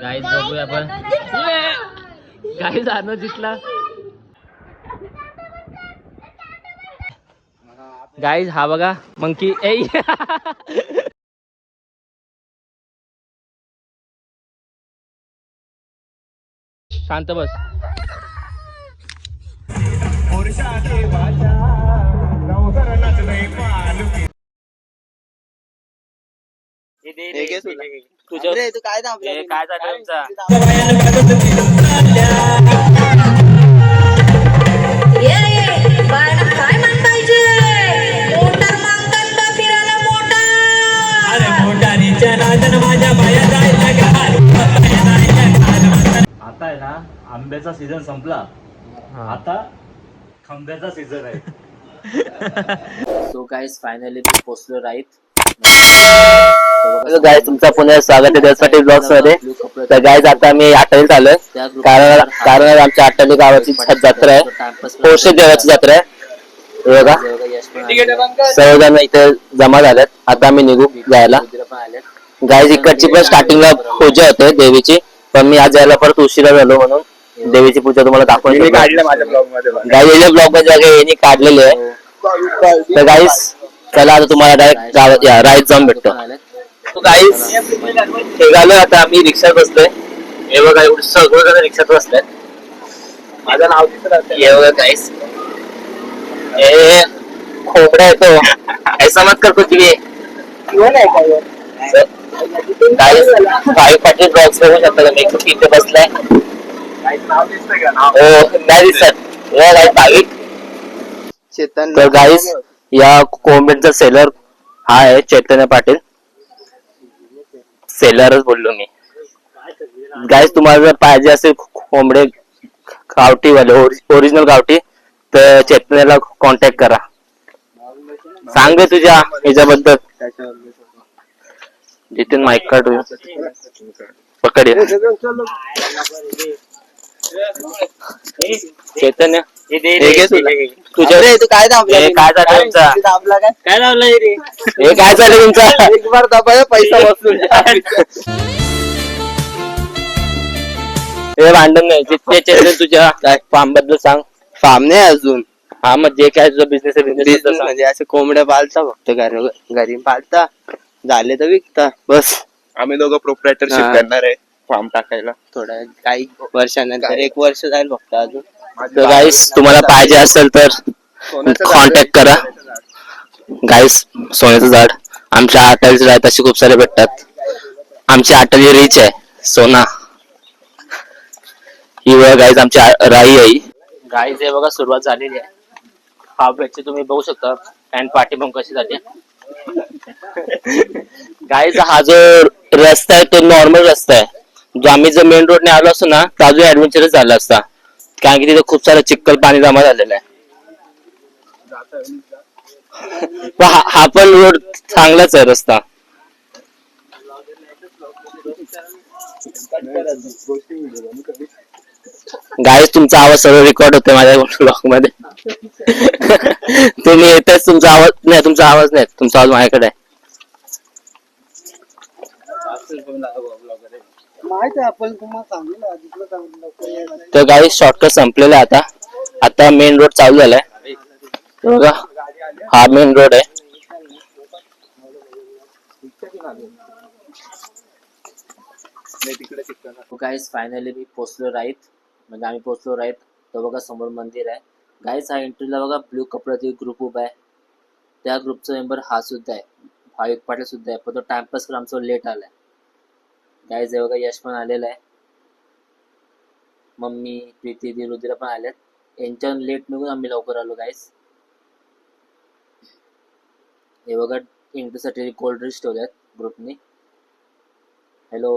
Guys बघूया आपण. Guys आणू जितला गाईज हा बघा मंकी ए शांत बस. तुझं काय? हे काय आता आहे ना आंब्याचा सीझन संपला. आता खांब्याचा सीझन आहे. सो गाईज फायनली मी पोचलो राईत गाय तुमचा पुन्हा स्वागत आहे त्यासाठी ब्लॉग्समध्ये तर गायज आता मी आठवलीत आलोय कारण कारण आमच्या आठवली गावाची जत्रा आहे. पोर्षे देवाची जत्रा आहे. बघा. सर्वजण इथे जमा झालेत. आता आम्ही निघू जायला. गायज इकडची पण स्टार्टिंगला पूजा होते देवीची. पण मी आज जायला परत उशिरा झालो म्हणून देवीची पूजा तुम्हाला दाखवून काढलं माझ्या ब्लॉगमध्ये यांनी काढलेले आहे. तर गाईज चला आता तुम्हाला डायरेक्ट राईत जाऊन भेटतो. गाईज निघालो आता आम्ही रिक्षात बसलोय. हे बघा एवढं सगळं जण रिक्षात बसलेत. माझं नाव हे बघा गाईज हे खोबडा येतो ऐसा मत कर कुछ भी गाईज भाई पाटील ब्लॉग्स बघू शकता तुम्ही. खूप इथे बसलाय. हो नाही दिसत. हे तर गाईज या कोंबडीचा सेलर हा आहे चैतन्य पाटील. सेलरच बोललो मी. गाईज तुम्हाला जर पाहिजे असेल कोंबडे गावठी वाले ओरिजिनल गावठी तर चैतन्याला कॉन्टॅक्ट करा. सांग तुझ्या ह्याच्याबद्दल जिथून माईक काढू. पकड. चैतन्य हे घे तुला. तुझ्या तू काय दाबला हे काय झालं तुमचा? दाबला काय? काय लावलंय रे? हे काय झालं तुमचा? एक बार दाबाया पैसा वसूल हे भांडण नाही जितके चैतन्य तुझ्या फार्मबद्दल सांग. फार्म नाही अजून. हा मग जे काय तुझा बिझनेस आहे बिझनेस बिझनेस म्हणजे असं कोंबड्या पालता फक्त घरी घरी पालता. झाले तर विकता. बस. आम्ही दोघं प्रोप्रायटरशिप हा. करणार आहे. फार्म टाकायला. थोड्या काही वर्षानंतर एक वर्ष जाईल फक्त अजून. तर गाईस तुम्हाला पाहिजे असेल तर कॉन्टॅक्ट करा. गाईस सोन्याचं झाड. आमच्या आटलीचे राहत असे खूप सारे भेटतात. आमची आटली रिच आहे. सोना. ही वेळ गाईज आमची राई आहे. गाईज हे बघा सुरुवात झालेली आहे. हा भेटचे तुम्ही बघू शकता. पॅन्ट पाठी पण कशी जाते गाईज हा जो रस्ता आहे तो नॉर्मल रस्ता आहे. जो आम्ही जर मेन रोडने आलो असतो ना तर अजून ऍडव्हेंचरच झाला असता. कारण की तिथे खूप सारं चिखल पाणी जमा झालेलं आहे. हा हा पण रोड चांगलाच आहे रस्ता. गाईज तुमचा आवाज सर्व रेकॉर्ड होतोय माझ्या ब्लॉगमध्ये. तुम्ही येतेच तुमचा आवाज नाही तुमचा आवाज नाही तुमचा आवाज माझ्याकडे आहे. माहीत आहे आपण तुम्हाला सांगितलं तिथलं सांगितलं तर शॉर्टकट संपलेला आहे आता. आता मेन रोड चालू झालाय. हे बघा हा मेन रोड आहे. गाईज फायनली मी पोचलो राईत म्हणजे आम्ही पोचलो राईत तो बघा समोर मंदिर आहे. गाईज हा एंट्रीला बघा ब्ल्यू कपड्याचा ग्रुप उभा आहे. त्या ग्रुपचा मेंबर हा सुद्धा आहे. भाविक पाटील सुद्धा आहे. पण तो टाइमपास करून आमचा लेट आलाय. गाईज हे बघा यश पण आलेलं आहे. मम्मी प्रीती दी रुद्र पण आल्यात यांच्या लेट निघून आम्ही लवकर आलो गाईज हे बघा इंटरसाठी कोल्ड ड्रिंक्स ठेवल्यात ग्रुपनी. हॅलो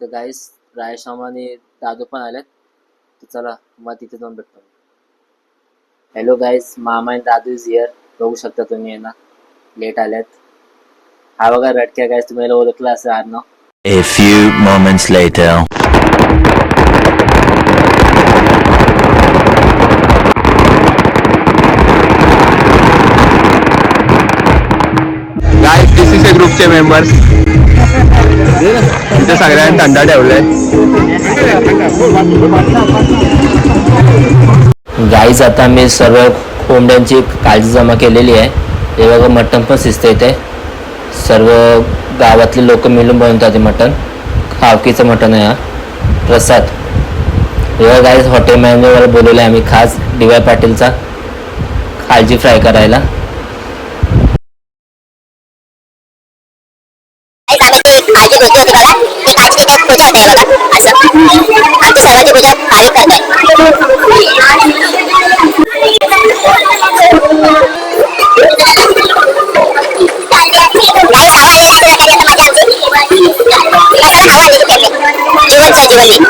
तर गाईस रायश्याम आणि दादू पण आल्यात तर चला मग तिथे जाऊन भेटतो. Hello guys. मामा आणि दादू इज हिअर बघू शकता तुम्ही यांना. लेट आल्यात. बघा रटक्या गाईस तुम्ही याला ओळखला असं आडनाव A few moments later. गाय टीसीचे ग्रुपचे मेंबर्स तिथे सगळ्यांनी थंड ठेवलंय. गाईज आता मी सर्व कोंबड्यांची काळजी जमा केलेली आहे. हे बघा मटण पण शिजतं इथे. सर्व गावातले लोक मिळून बनवतात हे मटण. खावकीचं मटण आहे हा. प्रसाद. हे गाईज हॉटेल मॅनेजरला बोलवलं आहे आम्ही खास डी वाय पाटीलचा. काळजी फ्राय करायला. आमची गोष्टी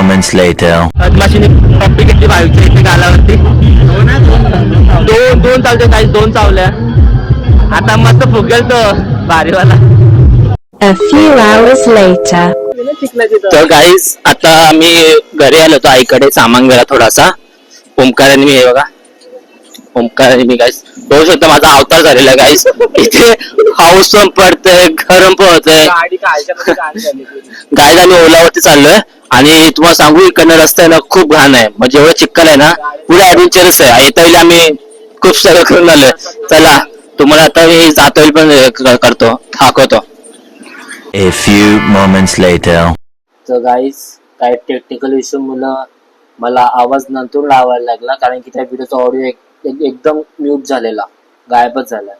moments later. मधमाशीने पप्पी घेतली इथे गालावरती. दोन दोन चालते काही दोन चावल्या. आता मस्त फुगेल तो भारीवाला A few hours later. तर गाईज आता आम्ही घरी आलो होतो आईकडे सामान घ्यायला थोडासा. ओमकाराने मी हे बघा. ओमकाराने मी गाईस बघू शकतो माझा अवतार झालेला गाईस इथे हाऊस पण पडतंय गरम पण होतंय गाडी झाली? गाईज आम्ही ओलावरती चाललोय. आणि तुम्हाला सांगू इकडनं रस्ता आहे ना खूप घाण आहे. म्हणजे एवढं चिक्कल आहे ना पुढे ऍडव्हेंचरस आहे. येता येईल आम्ही खूप सगळं करून आलोय. चला तुम्हाला आता मी जाता येईल पण हे करतो दाखवतो. A few moments later. तर गाईस काही टेक्निकल इश्यू मुलं मला आवाज नंतर लावायला लागला कारण की त्या व्हिडिओचा ऑडिओ एकदम म्यूट झालेला गायबच झाला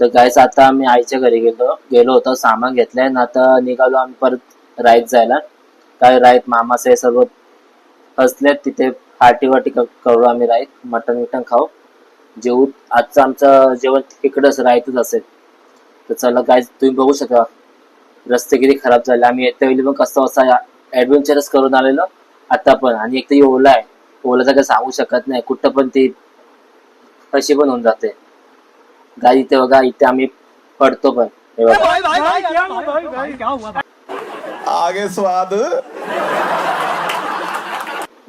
तर गाईस आता आम्ही आईच्या घरी गेलो गेलो होतो सामान घेतलंय आणि आता निघालो आम्ही परत राईत जायला. काय राईत मामाचं हे सर्व असले तिथे पार्टी वाटी करू आम्ही राईत मटन विटन खाऊ जेवू आजचं आमचं जेवण इकडंच राहतच असेल तर चला काय तुम्ही बघू शकता रस्ते किती खराब झाले आम्ही येत्या वेळी पण कसं असा ऍडव्हेंचरच करून आलेलो आता पण आणि एक तर ओला आहे ओला तर काही सांगू शकत नाही कुठं पण ती अशी पण होऊन जाते गाय इथे बघा इथे आम्ही पडतो पण हे बघा आगे स्वाद।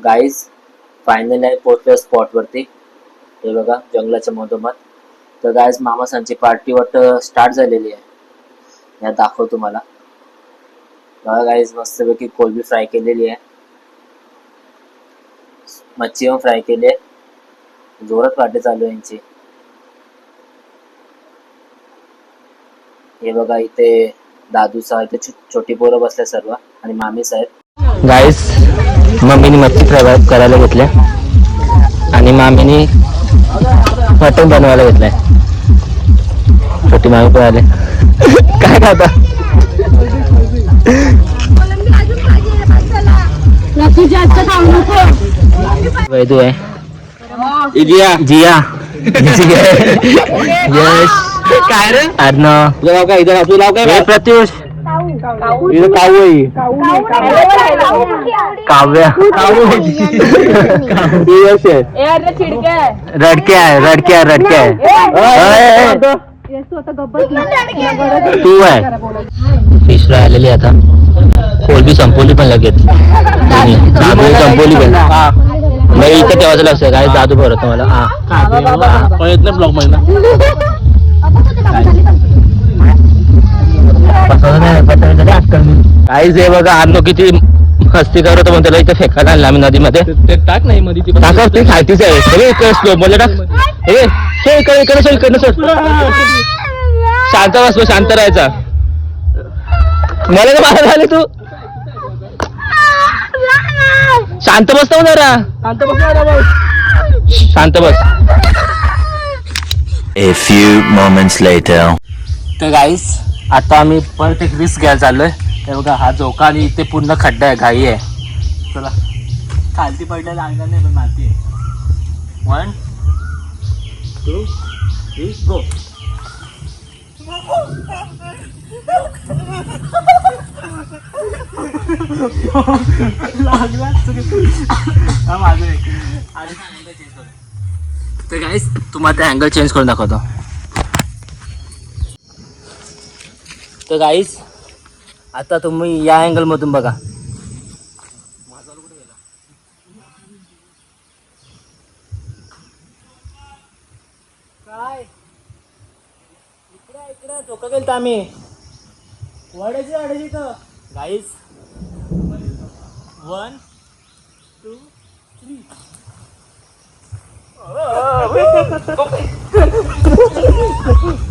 गाईज फायनल आहे पोहोचलो स्पॉट वरती. हे बघा जंगलाच्या मधोमध. तर गाईज मामासांची पार्टी वाट स्टार्ट झालेली आहे. या दाखवतो मला बघा गाईज मस्तपैकी कोलबी फ्राय केलेली आहे. मच्छी पण फ्राय केली आहे. जोरात पार्टी चालू आहे यांची. हे बघा इथे दादूचा इथे छोटी पोरं बसल्या सर्व आणि मामीच आहेत गाईस मम्मीने मच्छी फ्राय करायला घेतल्या. आणि मामीने मटण बनवायला घेतलंय. छोटी मामी पण आले. काय खाता वैदू आहे. जिया. यश काय रे? अर्णव तुझं नाव काय इथं तुझं नाव काय प्रत्युष. इथं काऊ आहे. काव्या. यश आहे. रडके आहे. रडके आहे. रडके आहे तू आहे. फ़िश फ्राय आलेली आता. कोलबी संपवली पण लगेच. दादू संपवली पण. मग इथं ठेवायचं लक्ष. काय दादू हा ब्लॉग मध्ये काहीच आहे बघा आणलो किती मस्ती करत म्हणतो इथे फेकायला आणला आम्ही नदीमध्ये. टाक नाही मध्ये टाका ते खायचीच आहे. सगळे इकडे स्लो मला टाक. हे इकडे इकडे सोड इकडे सोड. शांत बस बस, शांत राहायचा. मला बाहेर झाले तू. शांत बस ना जरा. शांत बस शांत बस. A few moments later. तर गाईस आता आम्ही परत एक रिस्क घ्यायला चाललोय. तर बघा हा झोका आणि इथे पूर्ण खड्डा आहे घाई आहे. चला. खालती पडल्या लागणार नाही पण माती आहे. वन टू थ्री गो तर गाईस तुम्हाला ते अँगल चेंज करून दाखवतो. तर गाईस आता तुम्ही या अँगल मधून बघा. काय? इकडे इकडे धोका गेलता आम्ही. तर गाईस वन टू थ्री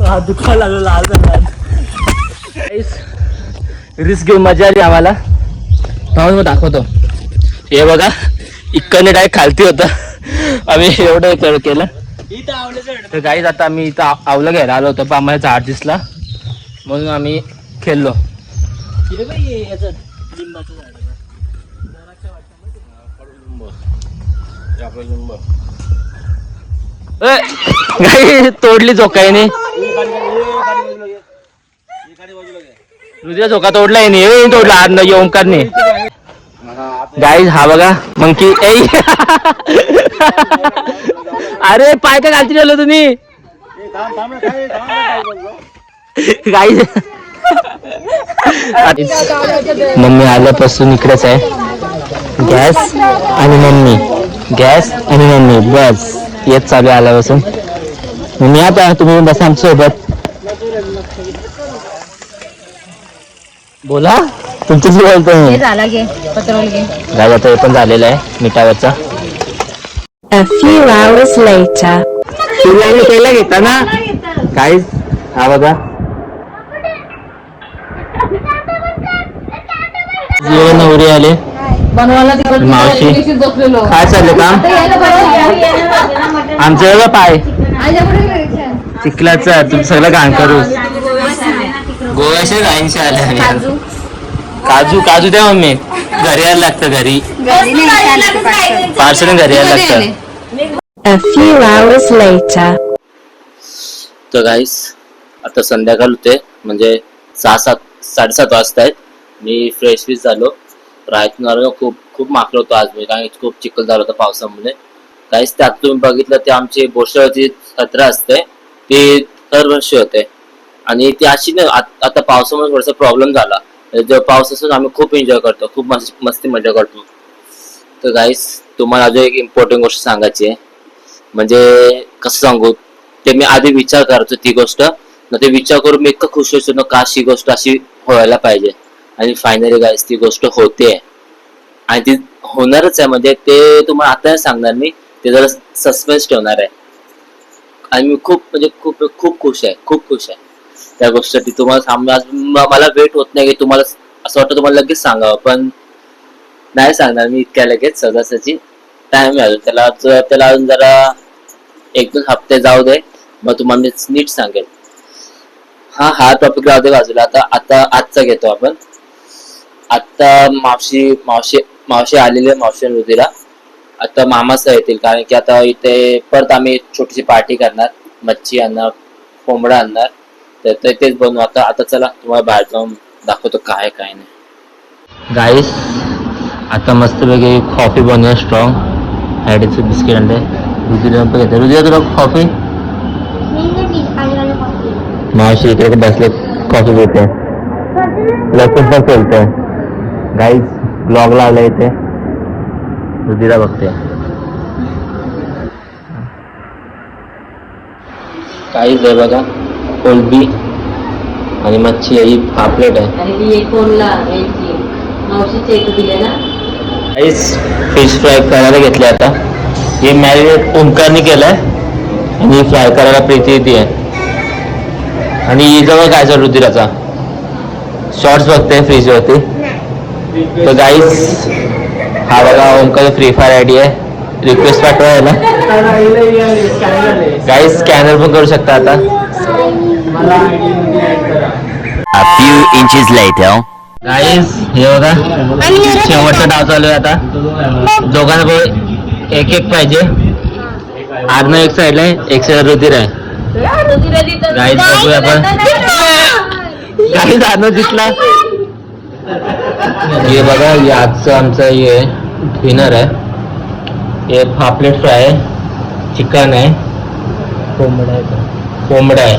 हा दुखा लागलो लाल रिस्क घेऊन मजा आली आम्हाला. पाहून मग दाखवतो. हे बघा इकडने डायरेक्ट खालती होतं. आम्ही एवढं हे केलं. तर गाईज आता आम्ही इथं आवलं घ्यायला आलो होतो पण आम्हाला झाड दिसला. म्हणून आम्ही खेळलो. ए, गाई तोडली झोकायने. रुद्र झोका तोडला आहे नाही तोडला. आज नाही ओंकारने गाईज हा बघा मंकी ए अरे पाय का घालती ठेवलं तुम्ही? गाईज मम्मी आल्यापासून इकडेच आहे. गॅस आणि मम्मी. गॅस आणि मम्मी. बस. येत चालू आल्यापासून. मम्मी आता तुम्ही बसा आमच्यासोबत बोला तुमच्याशी बोलतो मी झाला घे. पत्रवल घे. गाय आता हे पण झालेलं आहे मिठावरचा. A few hours later. तुम्ही पहिला घेता ना? काय? हा बघा नवरी आले. मावशी काय चाललं काम? आमचं एवढं पाय. चिखलाचं तुम्ही सगळं घाण करू. गोव्याचे गायींचे आले काजू. काजू द्या मम्मी. घरी यायला लागतं घरी. पार्सल घरी यायला लागतं. A few hours later. तर गाईस आता संध्याकाळ होते. म्हणजे सहा सात साडेसात वाजता आहेत मी फ्रेश बीस झालो. राहायचं खूप खूप माकलं होतो आज. म्हणजे मी कारण खूप चिखल झालं होतं पावसामुळे. काहीच त्यात तुम्ही बघितलं ते आमची बोशावरची जत्रा असते ती दरवर्षी होते. आणि ती अशी नाही आता पावसामुळे थोडासा प्रॉब्लेम झाला. म्हणजे जर पाऊस असून आम्ही खूप एन्जॉय करतो खूप मस्त मस्ती मजा करतो. तर गाईस तुम्हाला अजून एक इम्पॉर्टंट गोष्ट सांगायची आहे. म्हणजे कसं सांगू ते मी आधी विचार करायचो ती गोष्ट. न ते विचार करून मी इतकं खुश होतो ना का अशी गोष्ट अशी व्हायला पाहिजे. आणि फायनली गाईस ती गोष्ट होते आणि ती होणारच आहे. म्हणजे ते तुम्हाला आता सांगणार मी ते जरा सस्पेन्स ठेवणार आहे. आणि मी खूप म्हणजे खूप खूप खुश आहे. खूप खुश आहे. त्या गोष्टीसाठी तुम्हाला सांगणार मला वेट होत नाही की तुम्हाला असं वाटतं तुम्हाला लगेच सांगावं पण नाही सांगणार मी इतक्या लगेच सदासाची टाइम आहे अजून त्याला त्याला अजून जरा एक दोन हप्ते जाऊ दे. मग तुम्हाला मी नीट सांगेल. हा हा टॉपिक राहू दे बाजूला. आता आता आजचा घेतो आपण. आता मावशी मावशी मावशी आलेली आहे मावशी आणि आता मामासह येतील कारण की आता इथे परत आम्ही छोटीशी पार्टी करणार. मच्छी आणणार कोंबडा आणणार. तर ते तेच बनवू. आता आता चला तुम्हाला बाहेर जाऊन दाखवतो काय काय नाही. गाईस आता मस्तपैकी कॉफी बनवूया स्ट्रॉंग हॅडीचं बिस्किट आणले रुधिरा पण घेते रुधिरा तुला कॉफी मावशी इकडे बसले कॉफी घेते लपून पण चलतंय गाईज ब्लॉग लावला इथे. रुधिरा बघते. काहीच आहे बघा कोलबी आणि मच्छी आहे, ही पापलेट आहे. आणि ती एक फोनला यायची मावशीचे एक दिले ना. राईस फिश फ्राय करायला घेतले आता. हे मॅरिनेट ओंकारने केलंय आणि फ्राय करायला प्रीती येते. आणि जवळ काय चालू रुधिराचा शॉर्ट्स बघते फ्रीज वरती. तर गाईस हा बघा ओंकार फ्री फायर आयडी आहे रिक्वेस्ट पाठवायला गाईस स्कॅनर पण करू शकता आता A few inches later. गाईस हे बघा शेवटचा डाव चालू आहे आता। दोघांना पण एक एक पाहिजे। आडनं एक साईडला आहे एक साईड रुधिर आहे। गाईस बघूया आपण. गाईस आडनं दिसला. हे बघा हे आजचं आमचं हे डिनर आहे. हे पापलेट फ्राय आहे चिकन आहे. कोंबडा आहे का? कोंबडा आहे.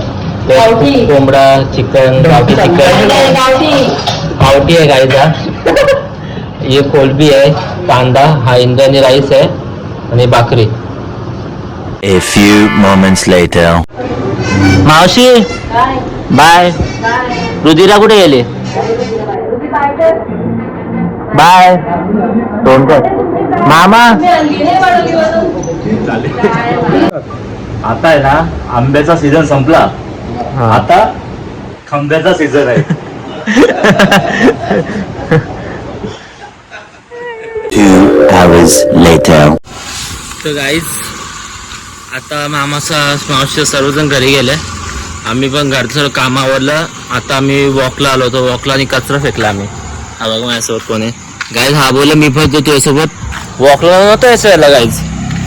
गावठी. कोंबडा चिकन गावठी चिकन. पावटी आहे गाईचा. हे कोलबी आहे कांदा हा इंद्रायणी राईस आहे आणि भाकरी. A few moments later. मावशी बाय. रुधिरा कुठे गेली? बाय. दोन कर. मामा. आता आहे ना आंब्याचा सीझन संपला. आता खंब्याचा सीझन आहे. Two hours later. तर गाईज आता मामाचा मावशी सर्वजण घरी गेले. आम्ही पण घरचं काम आवरलं. आता आम्ही वॉकला आलो होतो. वॉकला आणि कचरा फेकला आम्ही. हा बघा माझ्यासोबत कोण आहे. गाईज हा बोलला मी पण तो तुझ्यासोबत वॉकला नव्हतं यायचं यायला गाईज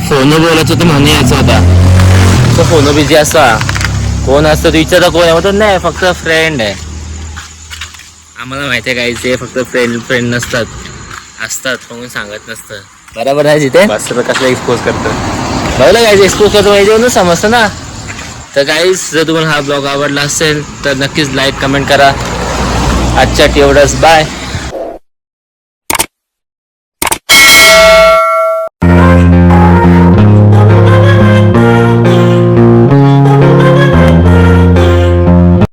फोन बोलायचं होतं म्हणून यायचं होता तो फोन बिझी असा. कोण असतं तू विचारता कोण आहे? नाही फक्त फ्रेंड आहे. आम्हाला माहिती आहे गाईज ते फक्त फ्रेंड फ्रेंड नसतात. असतात म्हणून सांगत नसतं. बरोबर आहे जिथे कसला एक्सपोज करतो? बघलं गाईज एक्सपोज करतो पाहिजे म्हणून समजतं ना? तर गाईज जर तुम्हाला हा ब्लॉग आवडला असेल तर नक्कीच लाईक कमेंट करा. आजच्या एवढंच बाय